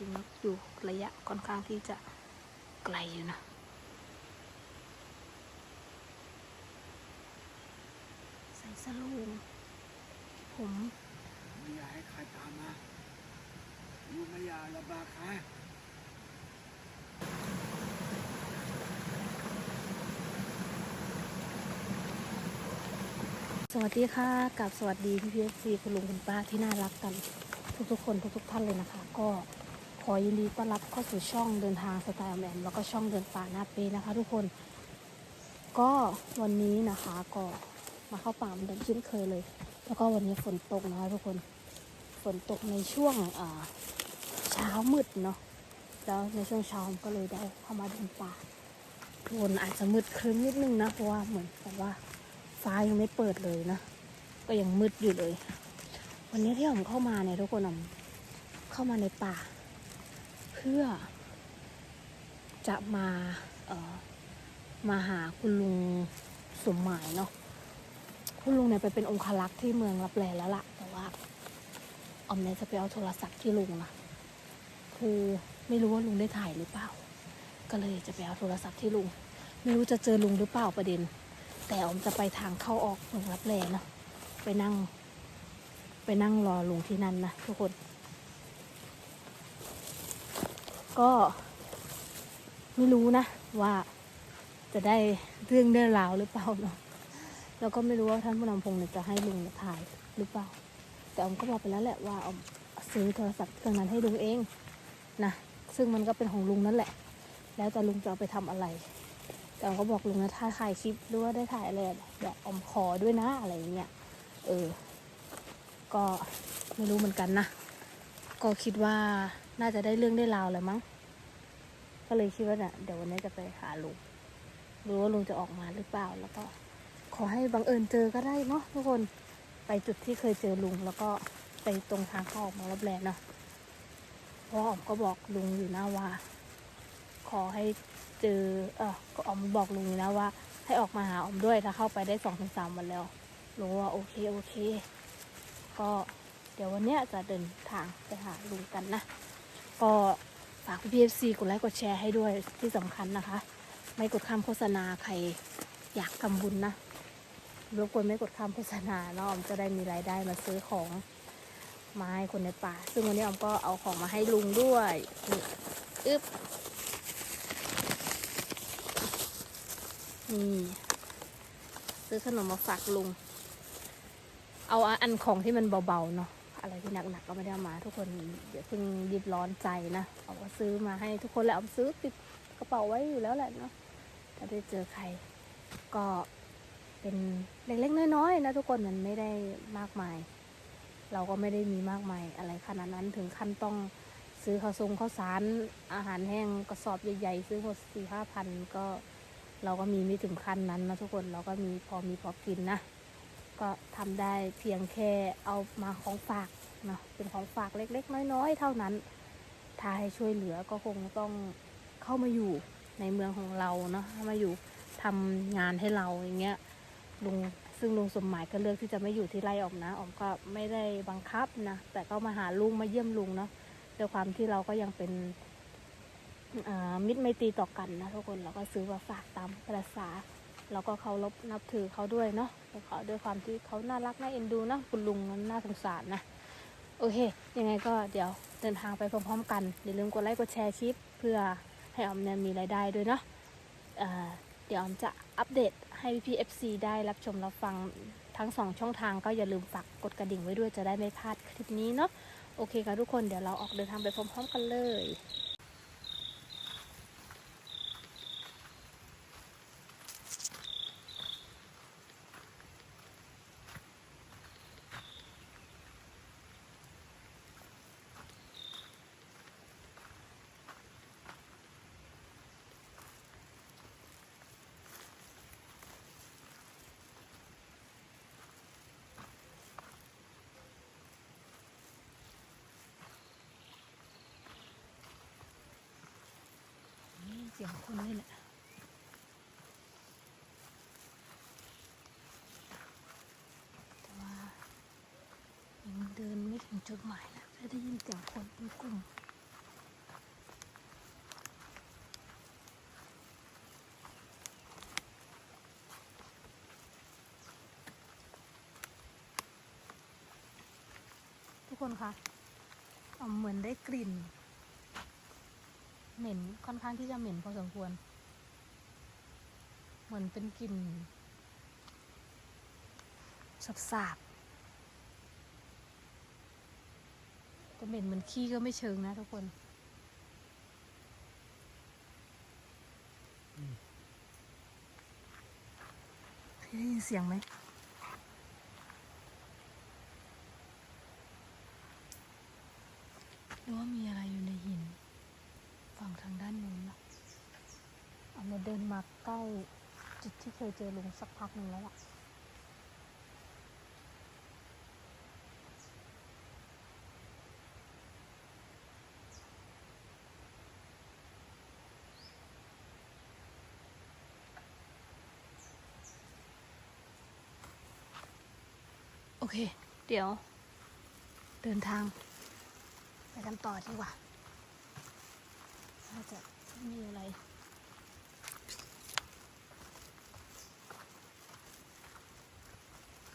ริงๆอยู่ระยะค่อนข้างที่จะไกลอยู่นะใส่สลูงผมไม่อยากให้ใครตามมาอยู่ไม่อยากลำบากใครสวัสดีค่ะกับสวัสดีพี่พีเอฟซีคุณลุงคุณป้าที่น่ารักกันทุกๆคนทุกๆท่านเลยนะคะ ก็ ขอยินดีต้อนรับเข้าสู่ช่องเดินทางสไตล์ออมแอมแล้วก็ช่องเดินป่าหน้าเปนะคะ ทุกคน ก็วันนี้นะคะก็มาเข้าป่าเหมือนเดิมเช่นเคยเลย แล้วก็วันนี้ฝนตกนะคะทุกคนฝนตกในช่วงเช้ามืดเนาะแล้วในช่วงเช้าก็เลยได้เข้ามาเดินป่าวนอาจจะมืดครึ้มนิดนึงนะเพราะว่าเหมือนแบบว่าฟ้ายังไม่เปิดเลยนะ ก็ยังมืดอยู่เลย วันนี้ที่ผมเข้ามาเนี่ยทุกคนเข้ามาในป่า พื่อ จะมาเออมาหาคุณลุงสมหมายเนาะคุณลุงเนี่ยไปเป็นองคลักษ์ที่เมืองรับแลแล้วล่ะ แต่ว่าออมเนี่ยจะไปเอาโทรศัพท์ที่ลุงนะคือไม่รู้ว่าลุงได้ถ่ายหรือเปล่า ก็เลยจะไปเอาโทรศัพท์ที่ลุง ไม่รู้จะเจอลุงหรือเปล่าประเด็น แต่ออมจะไปทางเข้าออกเมืองรับแลเนาะไปนั่ง ไปนั่งรอลุงที่นั่นนะทุกคน ก็ไม่รู้นะว่าจะได้เรื่องได้ราวหรือเปล่าเนาะแล้วก็ไม่รู้ว่าท่านผู้นำพงศ์จะให้ลุงถ่ายหรือเปล่า แต่ออมก็บอกไปแล้วแหละว่าออมซื้อโทรศัพท์เครื่องนั้นให้ลุงเองนะซึ่งมันก็เป็นของลุงนั่นแหละ แล้วแต่ลุงจะเอาไปทำอะไร แต่ออมก็บอกลุงนะถ้าถ่ายคลิปหรือว่าได้ถ่ายอะไรอะเดี๋ยวออมขอด้วยนะอะไรเงี้ยเออ ก็ไม่รู้เหมือนกันนะ ก็คิดว่า น่าจะได้เรื่องได้ราวแหละมั้ง ก็เลยคิดว่าเนี่ยเดี๋ยววันนี้จะไปหาลุงรู้ว่าลุงจะออกมาหรือเปล่า แล้วก็ ขอให้บังเอิญเจอก็ได้เนาะทุกคนไปจุดที่เคยเจอลุงแล้วก็ไปตรงทางเข้าออกมารับแลเนาะเพราะออมก็บอกลุงอยู่นะว่า ขอให้เจอ เออก็ออมบอกลุงอยู่นะว่า ให้ออกมาหาออมด้วยถ้าเข้าไปได้สองถึงสามวันแล้วลุงว่าโอเคโอเค ก็เดี๋ยววันเนี้ยจะเดินทางไปหาลุงกันนะ ก็ฝากพี่เอฟซีกดไลค์กดแชร์ให้ด้วยที่สำคัญนะคะ ไม่กดข้ามโฆษณาใครอยากทำบุญนะรบกวนไม่กดข้ามโฆษณาเนาะออมจะได้มีรายได้มาซื้อของมาให้คนในป่า ซึ่งวันนี้ออมก็เอาของมาให้ลุงด้วยนี่อึ๊บนี่ซื้อขนมมาฝากลุง เอาอันของที่มันเบาๆเนาะ อะไรที่หนักๆก็ไม่ได้มา ทุกคนเดี๋ยวเพิ่งรีบร้อนใจนะเอาก็ซื้อมาให้ทุกคนแหละเอาซื้อติดกระเป๋าไว้อยู่แล้วแหละเนาะถ้าได้เจอใครก็เป็นเล็กๆน้อยๆนะทุกคนมันไม่ได้มากมาย เราก็ไม่ได้มีมากมายอะไรขนาดนั้นถึงขั้นต้องซื้อข้าวทรงข้าวสารอาหารแห้งกระสอบใหญ่ๆซื้อหมดสี่ห้าพันก็เราก็มีไม่ถึงขั้นนั้นนะทุกคนเราก็มีพอมีพอกินนะ ก็ทำได้เพียงแค่เอามาของฝากเนาะเป็นของฝากเล็ก ๆ น้อย ๆ เท่านั้น ถ้าให้ช่วยเหลือก็คงต้องเข้ามาอยู่ในเมืองของเราเนาะมาอยู่ทำงานให้เราอย่างเงี้ยลุงซึ่งลุงสมหมายก็เลือกที่จะไม่อยู่ที่ไร่ออมนะออมก็ไม่ได้บังคับนะแต่ก็มาหาลุงมาเยี่ยมลุงเนาะด้วยความที่เราก็ยังเป็นมิตรไมตรีต่อกันนะทุกคนเราก็ซื้อมาฝากตามภาษา เราก็เคารพนับถือเขาด้วยเนาะเขาด้วยความที่เขาน่ารักน่าเอ็นดูนะคุณลุงน่าสงสารนะโอเค ยังไงก็เดี๋ยวเดินทางไปพร้อมๆกันอย่าลืมกดไลค์กดแชร์คลิป เพื่อให้ออมเนี่ยมีรายได้ด้วยเนาะเเดี๋ยวออมจะอัปเดตให้พี่เอฟซีได้รับชมรับฟังทั้งสองช่องทางก็อย่าลืมฝากกดกระดิ่งไว้ด้วยจะได้ไม่พลาดคลิปนี้เนาะโอเคค่ะทุกคนเดี๋ยวเราออกเดินทางไปพร้อมๆกันเลย สียงคนนี่แหละ แต่ว่ายังเดินไม่ถึงจุดหมายนะแค่ได้ยินเสียงคนเป็นกลุ่มทุกคนคะเหมือนได้กลิ่น เหม็นค่อนข้างที่จะเหม็นพอสมควร เหมือนเป็นกลิ่นสาบๆแต่เหม็นเหมือนขี้ก็ไม่เชิงนะทุกคนได้ยินเสียงไหม หรือว่ามีอะไรอยู่ในหิน ฝั่งทางด้านนู้นนะเอามาเดินมาใกล้จุด ที่เคยเจอลุงสักพักหนึ่งแล้วล่ะโอเค เดี๋ยว เดินทาง ไปกันต่อดีกว่าน่าจะมีอะไร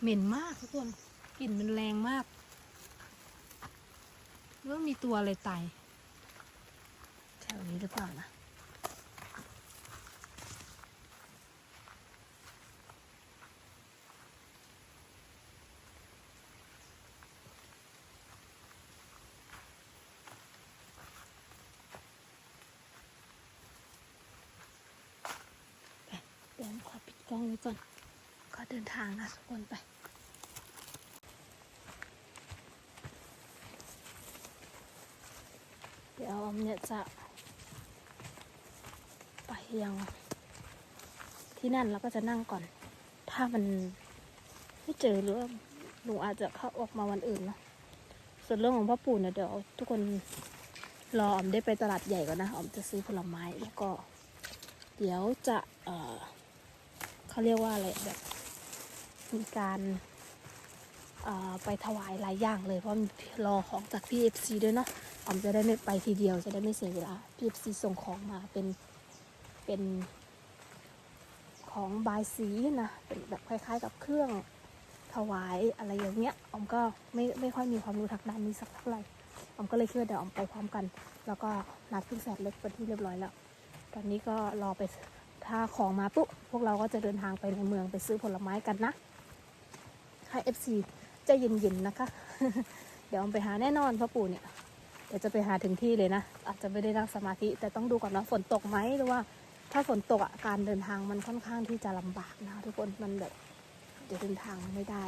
เหม็นมากทุกคนกลิ่นมันแรงมากหรือว่ามีตัวอะไรตายแถวนี้หรือเปล่านะเดี๋ยวขอปิดกล้องไว้ก่อน ดินทางนะทุกคนไป เดี๋ยวออมเนี่ยจะ ไปยัง ที่นั่นแล้วก็จะนั่งก่อน ถ้ามันไม่เจอหรือว่าหนูอาจจะเข้าออกมาวันอื่นนะส่วนเรื่องของพ่อปู่เนี่ยเดี๋ยวทุกคนรอออมได้ไปตลาดใหญ่ก่อนนะออมจะซื้อผลไม้แล้วก็ เดี๋ยวจะ เอ่อเขาเรียกว่าอะไรแบบ มีการไปถวายหลายอย่างเลยเพราะรอของจากพี่เอฟซีด้วยเนาะออมจะได้ไม่ไปทีเดียวจะได้ไม่เสียเวลาพี่เอฟซีส่งของมาเป็นเป็นของบายสีนะเป็นแบบคล้าย ๆ กับเครื่องถวายอะไรอย่างเงี้ยออมก็ไม่ไม่ค่อยมีความรู้ทางด้านนี้สักเท่าไหร่ออมก็เลยคิดว่าเดี๋ยวออมไปพร้อมกัน แล้วก็นัดพี่แสนเล็กเป็นที่เรียบร้อยแล้ว ตอนนี้ก็รอไปถ้าของมาปุ๊บพวกเราก็จะเดินทางไปในเมืองไปซื้อผลไม้กันนะ FC ใจเย็นๆนะคะ เดี๋ยวเอาไปหาแน่นอนพ่อปู่เนี่ยเดี๋ยวจะไปหาถึงที่เลยนะ อาจจะไม่ได้นั่งสมาธิ แต่ต้องดูก่อนว่าฝนตกไหมหรือว่า ถ้าฝนตกอะการเดินทางมันค่อนข้างที่จะลำบากนะทุกคนมันแบบจะเดินทางไม่ได้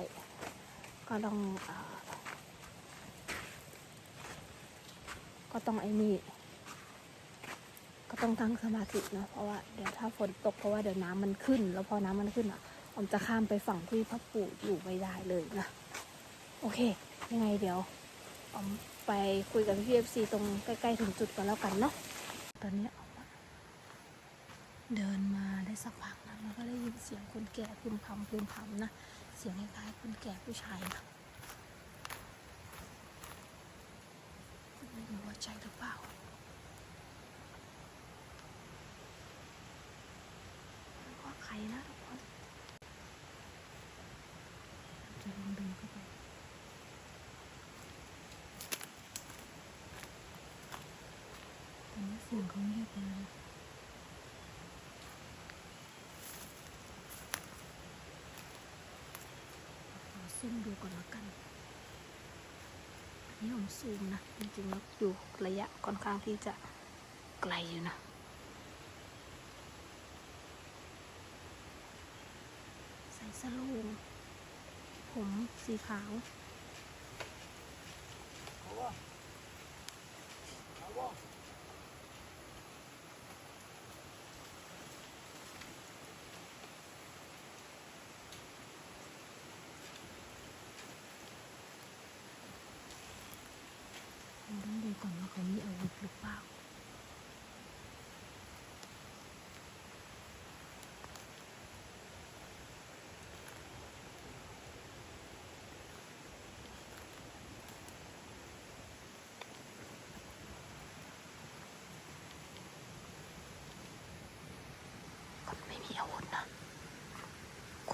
ก็ต้องอก็ต้องไอ้นี่ก็ต้องตั้งสมาธินะเพราะว่าเดี๋ยวถ้าฝนตกเพราะว่าเดี๋ยวน้ำมันขึ้น แล้วพอน้ำมันขึ้นอะ ผมจะข้ามไปฝั่งที่พ่อปู่อยู่ไม่ได้เลยนะ โอเค ยังไงเดี๋ยวผมไปคุยกับพี่เอฟซีตรงใกล้ๆถึงจุดก่อนแล้วกันเนาะ ตอนนี้ออกมาเดินมาได้สักพักนะแล้วก็ได้ยินเสียงคนแก่พึมพำพึมพำนะ เสียงคล้ายๆคนแก่ผู้ชายนะไม่รู้ว่าใช่หรือเปล่า ว่าใครนะทุกคนจะลองเดินเข้าไปตอนนี้ เสียงเขาเงียบเลยขอซูมดูก่อนละกันนนี้ผมซูมนะจริงๆแล้วอยู่ระยะค่อนข้างที่จะไกลอยู่นะใส่สโลงผมสีขาว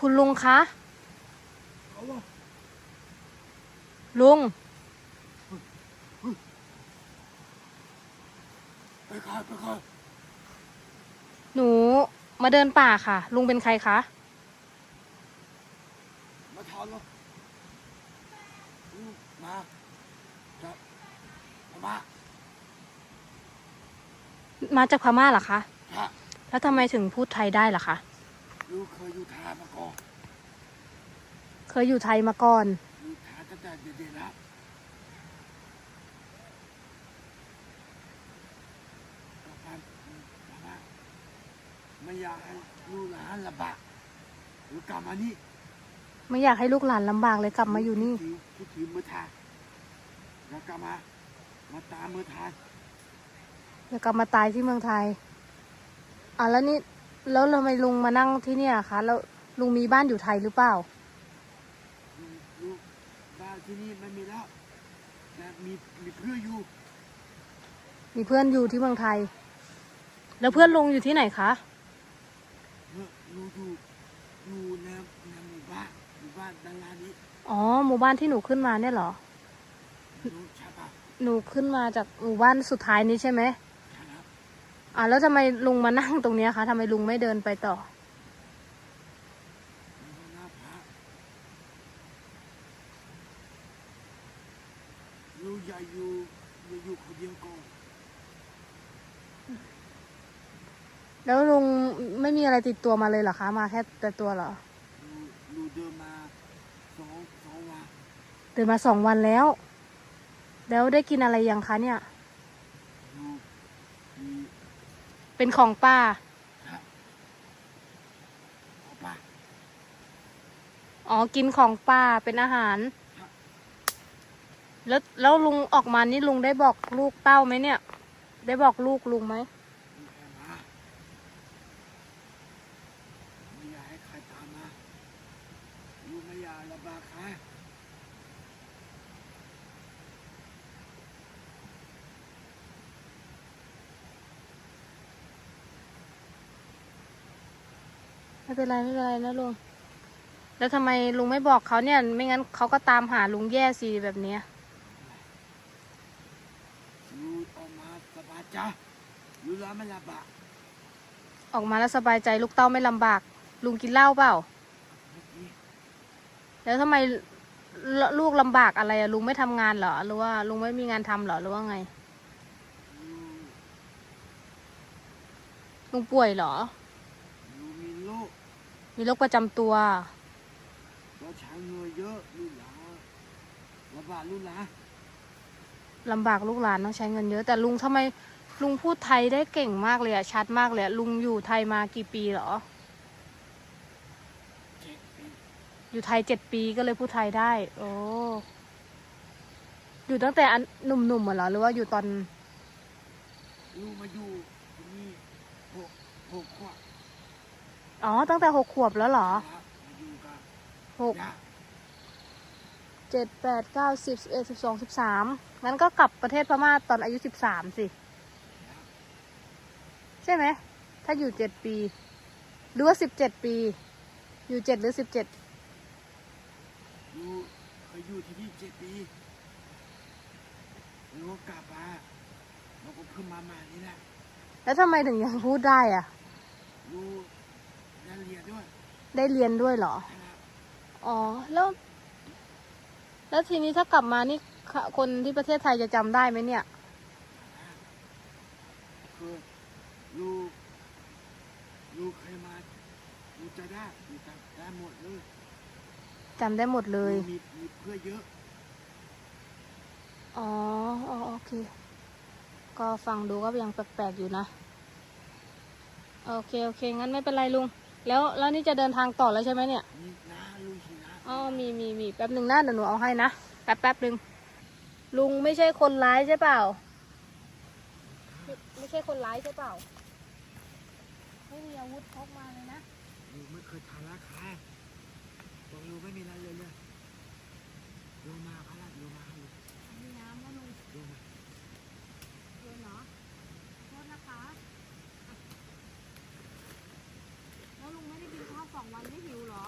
คุณลุงคะ ลุง ไปค่ะไปค่ะหนูมาเดินป่าค่ะ ลุงเป็นใครคะ มาทอนเหรออืมาจะมามาจากพม่าเหรอคะแล้วทำไมถึงพูดไทยได้ล่ะคะ ลูกเคยอยู่ทามาก่อนเคยอยู่ไทยมาก่อน อยู่ทาตั้งแต่เด็กๆแล้วกลับบ้านมาม่าไม่อยากให้ลูกหลานลำบากหรือกลับมานี่ไม่อยากให้ลูกหลานลำบากเลยกลับมาอยู่นี่ คิดถึงคิดถึงมือทานแล้วกลับมา มาตามมือทานแล้วกลับมาตายที่เมืองไทยอะแล้วนี่ แล้วทำไมลุงมานั่งที่เนี่ยคะ แล้วลุงมีบ้านอยู่ไทยหรือเปล่า ลูกบ้านที่นี่ไม่มีแล้วแต่มีมีเพื่อนอยู่มีเพื่อนอยู่ที่เมืองไทย แล้วเพื่อนลุงอยู่ที่ไหนคะเมื่อลูกอยู่อยู่ในในหมู่บ้านหมู่บ้านด้านล่างนี้อ๋อ หมู่บ้านที่หนูขึ้นมาเนี่ยเหรอลูกใช่ปะหนูขึ้นมาจากหมู่บ้านสุดท้ายนี้ใช่ไหมใช่ครับ อะแล้วทำไมลุงมานั่งตรงเนี้ยคะทำไมลุงไม่เดินไปต่อมีหน้าพระลูกอย่าอยู่อย่าอยู่คนเดียวก่อนแล้วลุงไม่มีอะไรติดตัวมาเลยเหรอคะ มาแค่แต่ตัวเหรอลูกลูกเดินมาสองสองวัน เดินมาสองวันแล้ว แล้วได้กินอะไรยังคะเนี่ย ลูกมี เป็นของป้าครับเอาปะอ๋อ กินของป้าเป็นอาหารครับแล้วแล้วลุงออกมานี่ลุงได้บอกลูกเต้าไหมเนี่ย ได้บอกลูกลุงไหม ลูกแค่มาไม่อยากให้ใครตามมาลูกไม่อยากลำบากใคร ไม่เป็นไรไม่เป็นไรนะลุง แล้วทำไมลุงไม่บอกเขาเนี่ย ไม่งั้นเขาก็ตามหาลุงแย่สิแบบเนี้ยลูกออกมาสบายใจลูกแล้วไม่ลำบากออกมาแล้วสบายใจลูกเต้าไม่ลำบาก ลุงกินเหล้าเปล่าเมื่อกี้แล้วทำไมลลูกลำบากอะไรอะลุงไม่ทำงานเหรอหรือว่าลุงไม่มีงานทำเหรอหรือว่าไงลูกลุงป่วยเหรอลูกมีโรค มีโรคประจำตัวแล้วใช้เงินเยอะลูกหลานลำบากลูกหลานลำบากลูกหลานต้องใช้เงินเยอะ แต่ลุงทำไมลุงพูดไทยได้เก่งมากเลยอะชัดมากเลยอะลุงอยู่ไทยมากี่ปีเหรอ เจ็ดปีอยู่ไทยเจ็ดปีก็เลยพูดไทยได้ โอ้อยู่ตั้งแต่อันหนุ่มๆเหรอหรือว่าอยู่ตอนลูกมาอยู่ที่นี่หกหกขวบ อ๋อ ตั้งแต่หกขวบแล้วเหรอครับมาอยู่กับหกย่าเจ็ดแปดเก้าสิบสิบเอ็ดสิบสองสิบสามงั้นก็กลับประเทศพม่าตอนอายุสิบสามสิ ใช่ไหม ถ้าอยู่เจ็ดปี หรือว่าสิบเจ็ดปี อยู่เจ็ดหรือสิบเจ็ดลูกเคยอยู่ที่นี่เจ็ดปีแล้วก็กลับมาแล้วก็ขึ้นมาใหม่นี่แหละ แล้วทำไมถึงยังพูดได้อะลูก ได้เรียนด้วยได้เรียนด้วยเหรอนะครับอ๋อ แล้ว แล้วทีนี้ถ้ากลับมานี่ค่ะคนที่ประเทศไทยจะจำได้ไหมเนี่ย คือลูกลูกเคยมาลูกจะได้ลูกจะได้หมดเลยจำได้หมดเลยลูกมีมีเพื่อนเยอะ อ๋ออ๋อโอเค ก็ฟังดูก็ยังแปลกๆอยู่นะ โอเค โอเค งั้นไม่เป็นไรลุง แล้วแล้วนี่จะเดินทางต่อแล้วใช่ไหมเนี่ยมีน้าลูกสินะอ๋อมีมีมีแป๊บหนึ่งนะเดี๋ยวหนูเอาให้นะแป๊บแป๊บหนึ่งลุงไม่ใช่คนร้ายใช่เปล่า ไม่ไม่ใช่คนร้ายใช่เปล่า ไม่มีอาวุธพกมาเลยนะลูกไม่เคยทำร้ายใครบอกลูกไม่มีอะไรเลยเลยลูกมาพระละลูกมาลูกมีน้ำนะลุงลูกมาเรียนเหรอโทษนะคะอะแล้วลุงไม่ได้กินข้าวสองวันไม่หิวเหรอ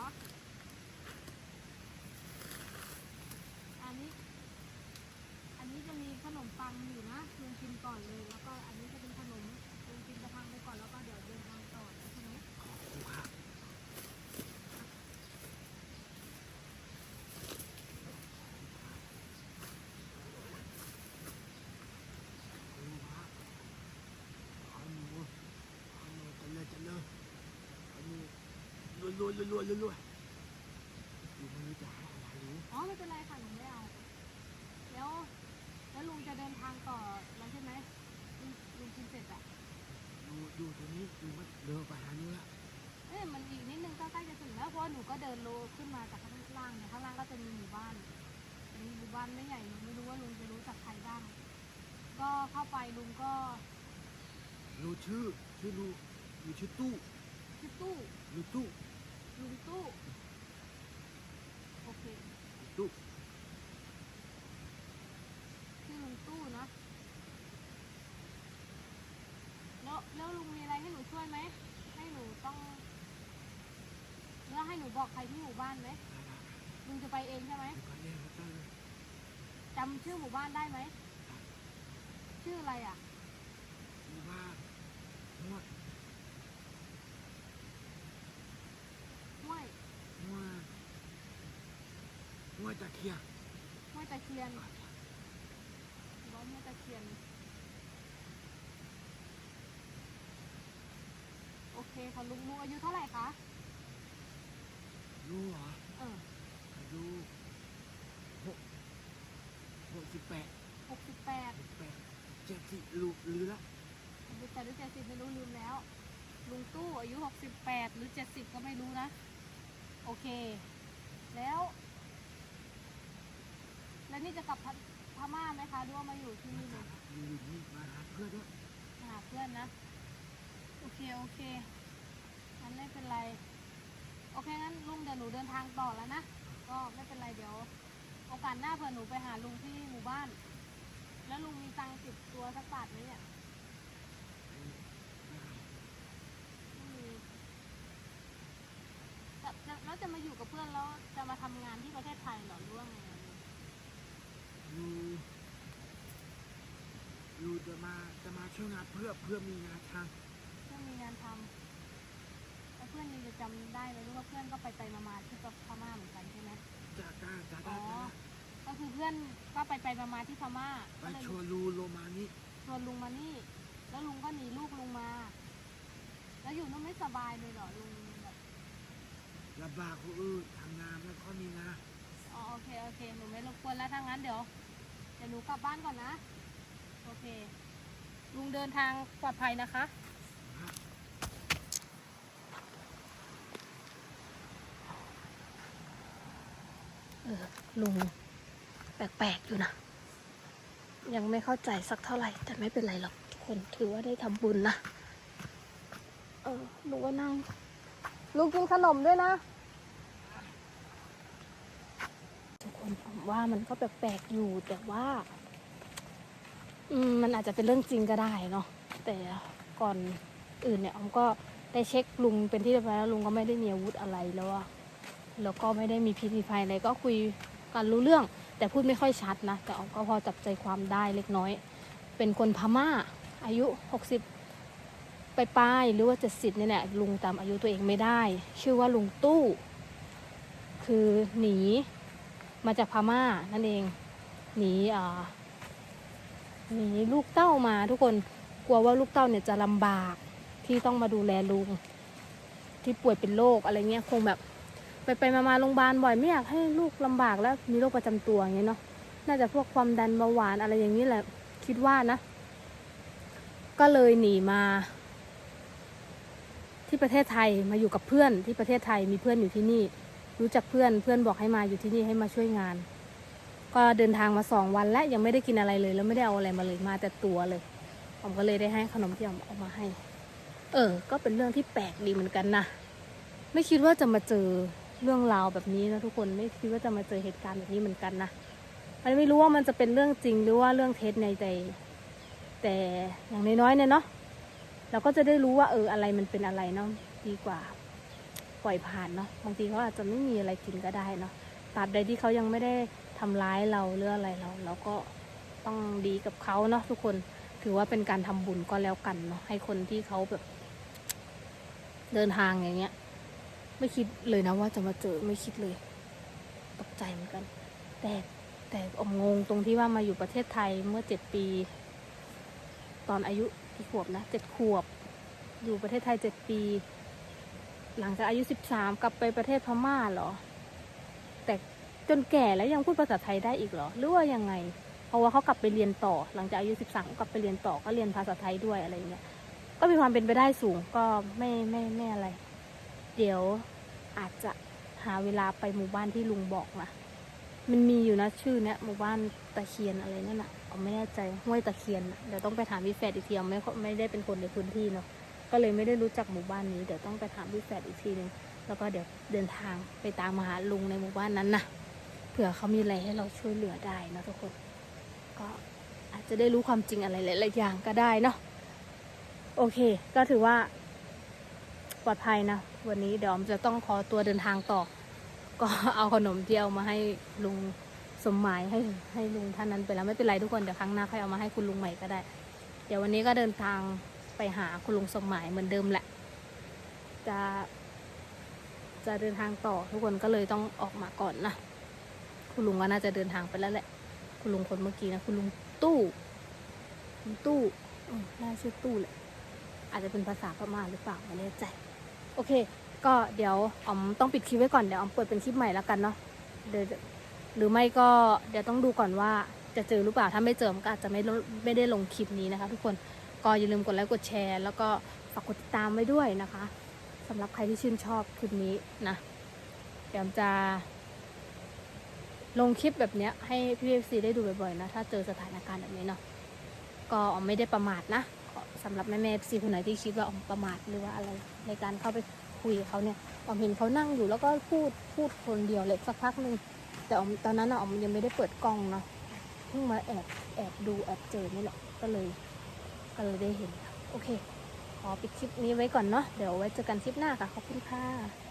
อันนี้ อันนี้จะมีขนมปังอยู่นะลุงกินก่อนเลย แล้วก็อันนี้จะเป็นขนม รวยรวยรวยรวยรวยอยู่ไม่รู้จะให้อะไรรู้อ๋อไม่เป็นไรค่ะหนูไม่เอาแล้วแล้วลุงจะเดินทางต่อแล้วใช่ไหมลุงลุงกินเสร็จอะดูดูตรงนี้ดูมันเดินไปหาเนื้อเอ้ยมันอีกนิดนึงก็ใกล้จะถึงแล้วเพราะว่าหนูก็เดินโลขึ้นมาจากข้างล่างเนี่ยข้างล่างก็จะมีหมู่บ้านเป็นหมู่บ้านไม่ใหญ่หนูไม่รู้ว่าลุงจะรู้จักใครบ้าง ก็เข้าไปลุงก็รู้ชื่อชื่อรู้รู้ชื่อตู้ชื่อตู้รู้ตู้ ลุงตู้ โอเคตู้ชื่อลุงตู้เนาะแล้วแล้วลุงมีอะไรให้หนูช่วยไหม ให้หนูต้องแล้วให้หนูบอกใครที่หมู่บ้านไหมลุงจะไปเองใช่ไหมอยู่กันเองครับเลยจำชื่อหมู่บ้านได้ไหม ชื่ออะไรอะ หมู่บ้านห้วย ห้วย ห้วยห้ วยตะเคียนห้วยตะเคียนร้อนห้วยตะเคียน โอเคค่ะลุงลุงอายุเท่าไหร่คะรู้เหรอเอออายุหกหกสิบแปดหกสิบแปดหกสิบแปดเจ็ดสิบลูกหรือละหรือแต่หรือเจ็ดสิบไม่รู้ลืมแล้ว ลุงตู้อายุหกสิบแปดหรือเจ็ดสิบก็ไม่รู้นะ โอเค แล้ว แล้วนี่จะกลับพพม่าไหมคะหรือว่ามาอยู่ที่นี่เลยมีอยู่นี่มาหาเพื่อนด้วยหาเพื่อนนะ โอเคโอเคงั้นไม่เป็นไร โอเคงั้นลุงเดี๋ยวหนูเดินทางต่อแล้วนะ ก็ไม่เป็นไรเดี๋ยว โอกาสหน้าเผื่อหนูไปหาลุงที่หมู่บ้าน แล้วลุงมีตังค์ติดตัวสักบาทไหมเนี่ยไม่มีจะแล้วจะมาอยู่กับเพื่อนแล้วจะมาทำงานที่ประเทศไทยเหรอหรือว่าไง ยู่อยู่จะมาจะมาช่วยงานเพื่อเพื่อมีงานทเพื่อนมีงานทำแล้วเพื่อนยังจะจำได้ไหมหรือว่าเพื่อนก็ไปไปมามาที่พม่าเหมือนกันใช่ไหมำจากการจะอ๋ได้อจะได้ก็คือเพื่อนก็ไปไปมามาที่พม่าไปก็เลยชวนรูโรมานี่ชวนลุงมานี่ แล้วลุงก็หนีลูกลุงมา แล้วอยู่นู่นไม่สบายเลยเหรอลุงแบบ ลำบากคนอื่นทำงานไม่ค่อยมีงาน อ๋อโอเคโอเคหนูไม่รบกวนแล้วถ้างั้นเดี๋ยวเดี๋ยวหนูกลับบ้านก่อนนะ โอเค ลุงเดินทางปลอดภัยนะคะ เออ ลุง แปลกๆอยู่นะ ยังไม่เข้าใจสักเท่าไหร่ แต่ไม่เป็นไรหรอกทุกคนถือว่าได้ทำบุญนะ เออลุงก็นั่งลุงกินขนมด้วยนะ ทุกคนผม ว่ามันก็แปลกๆอยู่แต่ว่า อืมมันอาจจะเป็นเรื่องจริงก็ได้เนาะแต่ก่อนอื่นเนี่ยออมก็ได้เช็คลุงเป็นที่เรียบร้อยแล้วลุงก็ไม่ได้มีอาวุธอะไรแล้วแล้วก็ไม่ได้มีพิษมีภัยอะไรก็คุยกันรู้เรื่อง แต่พูดไม่ค่อยชัดนะแต่ออมก็พอจับใจความได้เล็กน้อย เป็นคนพม่า อายุ 60 ไปปลายหรือว่า70เนี่ยแหละลุงจำอายุตัวเองไม่ได้ ชื่อว่าลุงตู้ คือหนี มาจากพม่านั่นเอง หนีอ่าหนีลูกเต้ามาทุกคนกลัวว่าลูกเต้าเนี่ยจะลำบากที่ต้องมาดูแลลุง ที่ป่วยเป็นโรคอะไรเงี้ยคงแบบ ไปไปมามาโรงพยาบาลบ่อยไม่อยากให้ลูกลำบากแล้วมีโรคประจำตัวอย่างเงี้ยเนาะน่าจะพวกความดันเบาหวานอะไรอย่างนี้แหละคิดว่านะ ก็เลยหนีมา ที่ประเทศไทยมาอยู่กับเพื่อนที่ประเทศไทยมีเพื่อนอยู่ที่นี่ รู้จักเพื่อนเพื่อนบอกให้มาอยู่ที่นี่ให้มาช่วยงาน ก็เดินทางมาสองวันแล้วยังไม่ได้กินอะไรเลย แล้วไม่ได้เอาอะไรมาเลยมาแต่ตัวเลยผมก็เลยได้ให้ขนมที่ผมเอามาให้ เออ ก็เป็นเรื่องที่แปลกดีเหมือนกันนะไม่คิดว่าจะมาเจอเรื่องราวแบบนี้นะทุกคนไม่คิดว่าจะมาเจอเหตุการณ์แบบนี้เหมือนกันนะมันไม่รู้ว่ามันจะเป็นเรื่องจริงหรือว่าเรื่องเท็จในใจแต่อย่างน้อยๆเนี่ยเนาะเราก็จะได้รู้ว่าเอออะไรมันเป็นอะไรเนาะดีกว่า ปล่อยผ่านเนาะบางทีเขาอาจจะไม่มีอะไรกินก็ได้เนาะตราบใดที่เขายังไม่ได้ทำร้ายเราหรืออะไรเราเราก็ต้องดีกับเขาเนาะทุกคนถือว่าเป็นการทำบุญก็แล้วกันเนาะให้คนที่เขาแบบ เดินทางอย่างเงี้ย ไม่คิดเลยนะว่าจะมาเจอไม่คิดเลย ตกใจเหมือนกัน แต่แต่อมงงตรงที่ว่ามาอยู่ประเทศไทยเมื่อเจ็ดปี ตอนอายุกี่ขวบนะเจ็ดขวบ อยู่ประเทศไทยเจ็ดปี หลังจากอายุสิบสามกลับไปประเทศพม่าเหรอ แต่จนแก่แล้วยังพูดภาษาไทยได้อีกเหรอ หรือว่ายังไง เพราะว่าเขากลับไปเรียนต่อ หลังจากอายุสิบสามกลับไปเรียนต่อก็เรียนภาษาไทยด้วยอะไรอย่างเงี้ย ก็มีความเป็นไปได้สูงก็ไม่ไม่ไม่อะไร เดี๋ยวอาจจะหาเวลาไปหมู่บ้านที่ลุงบอกนะ มันมีอยู่นะชื่อเนี้ยหมู่บ้านตะเคียนอะไรนั่นน่ะเอาไม่แน่ใจห้วยตะเคียนนะเดี๋ยวต้องไปถามพี่แฟดอีกทีเอาไม่ไม่ได้เป็นคนในพื้นที่เนาะ ก็เลยไม่ได้รู้จักหมู่บ้านนี้เดี๋ยวต้องไปถามพี่แฟดอีกทีนึงแล้วก็เดี๋ยวเดินทางไปตามหาลุงในหมู่บ้านนั้นนะเผื่อเขามีอะไรให้เราช่วยเหลือได้นะทุกคน ก็อาจจะได้รู้ความจริงอะไรหลายๆอย่างก็ได้เนาะโอเค ก็ถือว่า ปลอดภัยนะวันนี้เดี๋ยวอมจะต้องขอตัวเดินทางต่อ ก็เอาขนมที่เอามาให้ลุงสมหมายให้ให้ลุงท่านนั้นไปแล้วไม่เป็นไรทุกคนเดี๋ยวครั้งหน้าค่อยเอามาให้คุณลุงใหม่ก็ได้ เดี๋ยววันนี้ก็เดินทาง ไปหาคุณลุงสมหมายเหมือนเดิมแหละ จะจะเดินทางต่อทุกคนก็เลยต้องออกมาก่อนนะ คุณลุงก็น่าจะเดินทางไปแล้วแหละ คุณลุงคนเมื่อกี้นะ คุณลุงตู้คุณตู้น่าชื่อตู้แหละ อาจจะเป็นภาษาพม่าหรือเปล่าไม่แน่ใจ โอเค ก็เดี๋ยวออมต้องปิดคลิปไว้ก่อน เดี๋ยวออมเปิดเป็นคลิปใหม่แล้วกันเนาะเดี๋ยวหรือไม่ก็เดี๋ยวต้องดูก่อนว่าจะเจอหรือเปล่า ถ้าไม่เจอมันก็อาจจะไม่ไม่ได้ลงคลิปนี้นะคะ ทุกคน ก็อย่าลืมกดไลค์กดแชร์ แล้วก็ฝากกดติดตามไว้ด้วยนะคะสำหรับใครที่ชื่นชอบคลิปนี้นะเดี๋ยวออมจะ ลงคลิปแบบเนี้ยให้พี่เอฟซีได้ดูบ่อยๆนะ ถ้าเจอสถานการณ์แบบนี้เนาะก็ไม่ได้ประมาทนะสำหรับแม่แม่เอฟซีคนไหนที่คิดว่าออมประมาทหรือว่าอะไร ในการเข้าไปคุยกับเขาเนี่ยออมเห็นเขานั่งอยู่แล้วก็พูดพูดคนเดียวเลยสักพักหนึ่งแต่ออมตอนนั้นอออมยังไม่ได้เปิดกล้องเนาะเพิ่งมาแอบแอบดูแอบเจอนี่แหละก็เลย ก็เลยได้เห็นโอเค ขอปิดคลิปนี้ไว้ก่อนเนาะ เดี๋ยวไว้เจอกันคลิปหน้าค่ะ ขอบคุณค่ะ